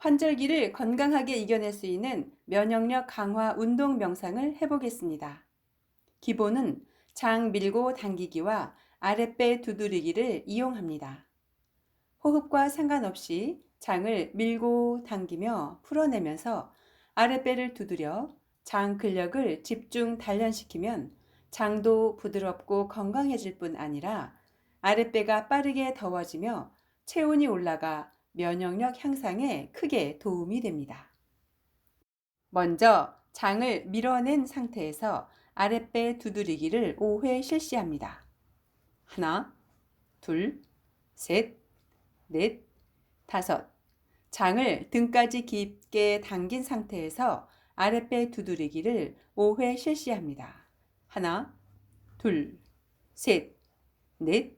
환절기를 건강하게 이겨낼 수 있는 면역력 강화 운동 명상을 해보겠습니다. 기본은 장 밀고 당기기와 아랫배 두드리기를 이용합니다. 호흡과 상관없이 장을 밀고 당기며 풀어내면서 아랫배를 두드려 장 근력을 집중 단련시키면 장도 부드럽고 건강해질 뿐 아니라 아랫배가 빠르게 더워지며 체온이 올라가 면역력 향상에 크게 도움이 됩니다. 먼저 장을 밀어낸 상태에서 아랫배 두드리기를 5회 실시합니다. 하나, 둘, 셋, 넷, 다섯. 장을 등까지 깊게 당긴 상태에서 아랫배 두드리기를 5회 실시합니다. 하나, 둘, 셋, 넷,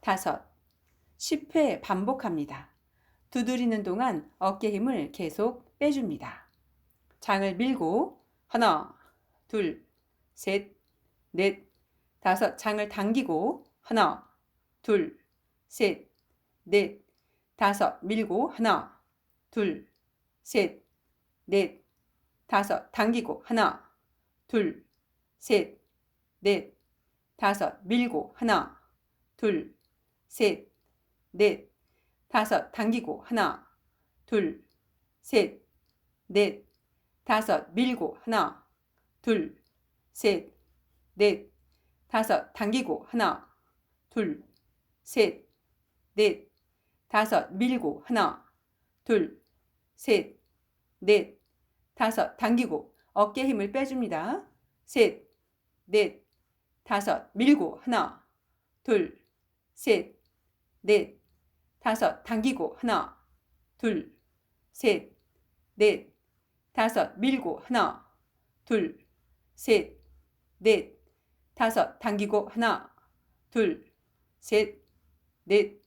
다섯. 10회 반복합니다. 두드리는 동안 어깨 힘을 계속 빼줍니다. 장을 밀고 하나, 둘, 셋, 넷, 다섯 장을 당기고 하나, 둘, 셋, 넷, 다섯 밀고 하나, 둘, 셋, 넷, 다섯 당기고 하나, 둘, 셋, 넷, 다섯 밀고 하나, 둘, 셋, 넷, 다섯 당기고. 하나, 둘, 셋, 넷, 다섯 밀고. 하나, 둘, 셋, 넷, 다섯 당기고. 하나, 둘, 셋, 넷, 다섯 밀고. 하나, 둘, 셋, 넷, 다섯 당기고. 어깨 힘을 빼줍니다. 셋, 넷, 다섯 밀고. 하나, 둘, 셋, 넷, 다섯 당기고. 하나, 둘, 셋, 넷, 다섯 밀고. 하나, 둘, 셋, 넷, 다섯 당기고. 하나, 둘, 셋, 넷,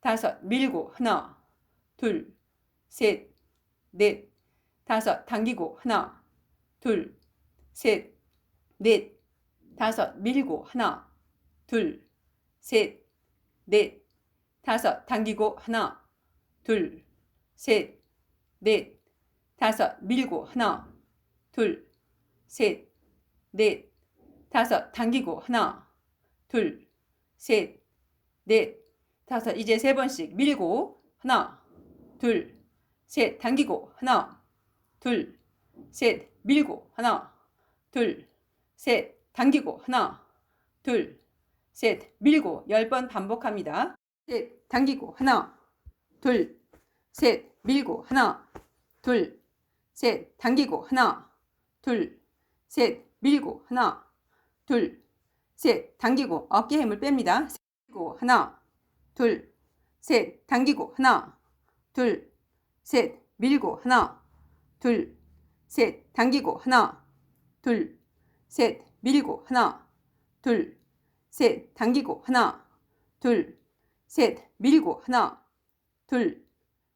다섯 밀고. 하나, 둘, 셋, 넷, 다섯 당기고. 하나, 둘, 셋, 넷, 다섯 밀고. 하나, 둘, 셋, 넷, 다섯 당기고 하나, 둘, 셋, 넷, 다섯 밀고 하나, 둘, 셋, 넷, 다섯 당기고 하나, 둘, 셋, 넷, 다섯 이제 세 번씩 밀고 하나, 둘, 셋 당기고 하나, 둘, 셋 밀고 하나, 둘, 셋 당기고 하나, 둘, 셋 밀고 열 번 반복합니다. 셋 당기고 하나, 둘, 셋 밀고 하나, 둘, 셋 당기고 하나, 둘, 셋 밀고 하나, 둘, 셋 당기고 어깨 힘을 뺍니다. 밀고 하나, 둘, 셋 당기고 하나, 둘, 셋 밀고 하나, 둘, 셋 당기고 하나, 둘, 셋 밀고 하나, 둘, 셋 당기고 하나, 둘, 셋 밀고 하나, 둘,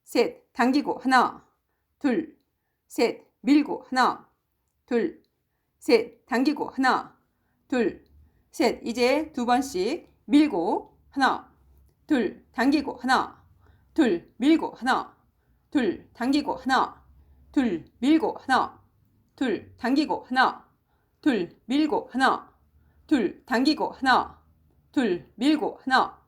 셋 당기고 하나, 둘, 셋 밀고 하나, 둘, 셋 당기고 하나, 둘, 셋 이제 두 번씩 밀고 하나, 둘 당기고 하나, 둘 밀고 하나, 둘 당기고 하나, 둘 밀고 하나, 둘 당기고 하나, 둘 밀고 하나, 둘 당기고 하나, 둘 밀고 하나,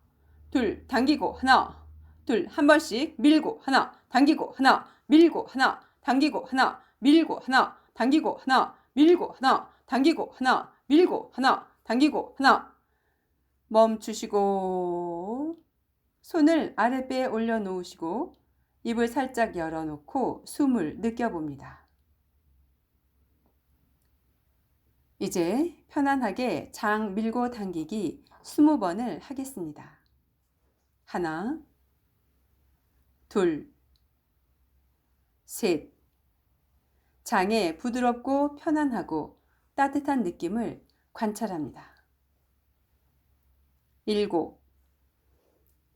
둘 당기고 하나, 둘 한 번씩 밀고 하나, 당기고 하나, 밀고 하나, 당기고 하나, 밀고 하나, 당기고 하나, 밀고 하나, 당기고 하나, 밀고 하나, 당기고 하나. 멈추시고 손을 아랫배에 올려놓으시고 입을 살짝 열어놓고 숨을 느껴봅니다. 이제 편안하게 장 밀고 당기기 20번을 하겠습니다. 하나, 둘, 셋. 장에 부드럽고 편안하고 따뜻한 느낌을 관찰합니다. 일곱,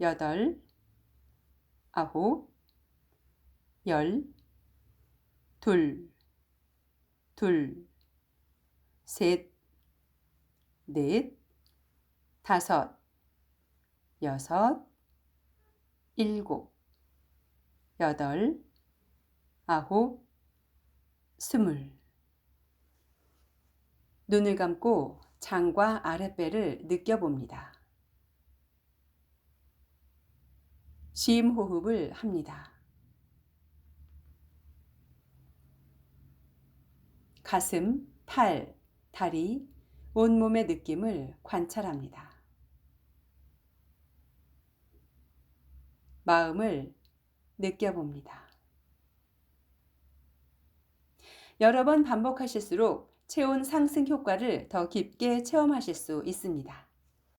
여덟, 아홉, 열, 둘, 둘, 셋, 넷, 다섯, 여섯, 일곱, 여덟, 아홉, 스물. 눈을 감고 장과 아랫배를 느껴봅니다. 심호흡을 합니다. 가슴, 팔, 다리, 온몸의 느낌을 관찰합니다. 마음을 느껴봅니다. 여러 번 반복하실수록 체온 상승 효과를 더 깊게 체험하실 수 있습니다.